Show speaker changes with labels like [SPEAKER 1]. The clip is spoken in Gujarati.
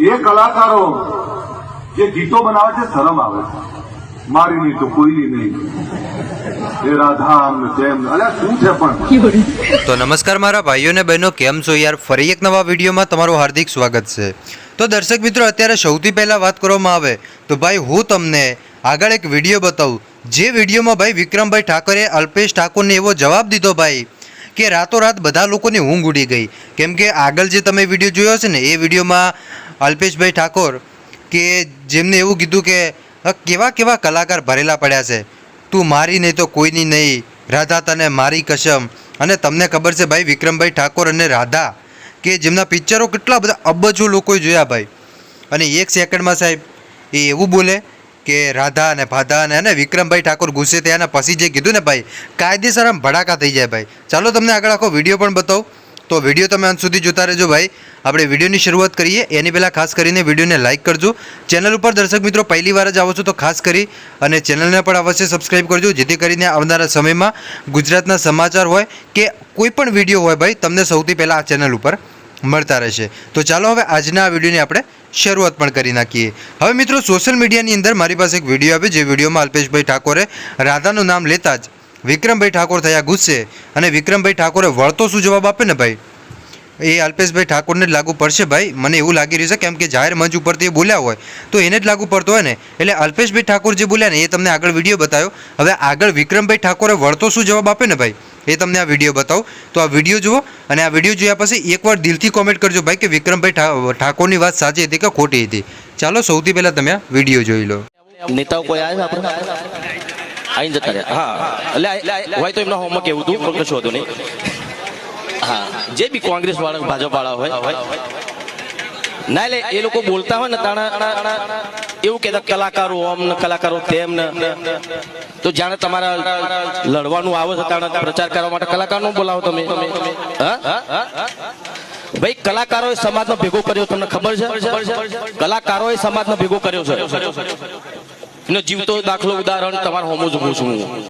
[SPEAKER 1] એ કલાકારો જે ગીતો બનાવે છે, શરમ આવે છે. મારી નહીં તો કોઈની નહીં.
[SPEAKER 2] તો નમસ્કાર મારા ભાઈઓ ને બહેનો, કેમ છો યાર? ફરી એક નવા વિડીયોમાં તમારું હાર્દિક સ્વાગત છે. તો દર્શક મિત્રો, અત્યારે સૌથી પહેલાં વાત કરવામાં આવે તો ભાઈ, હું તમને આગળ એક વીડિયો બતાવું. જે વિડીયોમાં ભાઈ વિક્રમભાઈ ઠાકરે અલ્પેશ ઠાકોરને એવો જવાબ દીધો ભાઈ કે રાતોરાત બધા લોકોની ઊંઘ ઉડી ગઈ. કેમ કે આગળ જે તમે વીડિયો જોયો છે ને, એ વિડીયોમાં અલ્પેશભાઈ ઠાકોર, કે જેમને એવું કીધું કે કેવા કેવા કલાકાર ભરેલા પડ્યા છે? તું મારી નહીં તો કોઈની નહીં. રાધા તને મારી કસમ. અને તમને ખબર છે ભાઈ, વિક્રમભાઈ ઠાકોર અને રાધા, કે જેમના પિક્ચરો કેટલા બધા અબજો લોકોએ જોયા ભાઈ. અને એક સેકન્ડમાં સાહેબ, એ એવું બોલે કે, રાધા અને ભાધા અને અને વિક્રમભાઈ ઠાકોર ગુસ્સે થયા અને પછી જે કીધું ને ભાઈ, કાયદેસર આમ ભડાકા થઈ જાય ભાઈ. ચાલો તમને આગળ આખો વીડિયો પણ બતાવું. તો વીડિયો તમે અંત સુધી જોતા રહેજો ભાઈ. આપણે વિડીયોની શરૂઆત કરીએ. એની પહેલાં ખાસ કરીને વિડીયોને લાઇક કરજો. ચેનલ ઉપર દર્શક મિત્રો પહેલી વાર જ આવો છો તો ખાસ કરી અને ચેનલને પણ અવશ્ય સબસ્ક્રાઇબ કરજો, જેથી કરીને આવનારા સમયમાં ગુજરાતના સમાચાર હોય કે કોઈ પણ વીડિયો હોય ભાઈ, તમને સૌથી પહેલાં આ ચેનલ ઉપર મળતા રહેશે. તો ચાલો હવે આજના આ વિડીયોની આપણે શરૂઆત પણ કરી નાખીએ. હવે મિત્રો સોશિયલ મીડિયાની અંદર મારી પાસે એક વીડિયો આવ્યો જે વિડીયોમાં અલ્પેશભાઈ ઠાકોરે રાધાનું નામ લેતા જ વિક્રમભાઈ ઠાકોર થયા ગુસ્સે અને વિક્રમભાઈ ઠાકોરે વળતો શું જવાબ આપે ને ભાઈ? એ અલ્પેશભાઈ ઠાકોરને જ લાગુ પડશે ભાઈ. મને એવું લાગી રહ્યું છે કેમ કે જાહેર મંચ ઉપરથી એ બોલ્યા હોય, તો એને જ લાગુ પડતો હોય ને. એટલે અલ્પેશભાઈ ઠાકોર જે બોલ્યા ને એ તમને આગળ વીડિયો બતાવ્યો. હવે આગળ વિક્રમભાઈ ઠાકોરે વળતો શું જવાબ આપે ને ભાઈ? એ તમને આ વીડિયો બતાવું. તો આ વીડિયો જુઓ અને આ વીડિયો જોયા પછી એકવાર દિલથી કોમેન્ટ કરજો ભાઈ કે વિક્રમભાઈ ઠાકોરની વાત સાચી હતી કે ખોટી હતી. ચાલો સૌથી પહેલાં તમે આ વીડિયો જોઈ લો.
[SPEAKER 3] નેતાઓ કોઈ આવ્યા આઈને જતા રહ્યા. હા. એટલે હોય તો એમના હોમમાં કેવું હતું? પણ કશું હતું નહીં. હા. જે બી કોંગ્રેસ વાળા ભાજપ વાળા હોય, ના એટલે એ લોકો બોલતા હોય ને, તાણા, એવું કહેતા, કલાકારો આમ કલાકારો તેમ ને. તો જાણે તમારા લડવાનું આવે છે, તાણે, પ્રચાર કરવા માટે કલાકારનો બોલાવો તમે. ભાઈ, કલાકારોએ સમાજનો ભેગો કર્યો, તમને ખબર છે? કલાકારોએ સમાજનો ભેગો કર્યો છે. એનો જીવતો દાખલો ઉદાહરણ તમારા હોમો છું હું.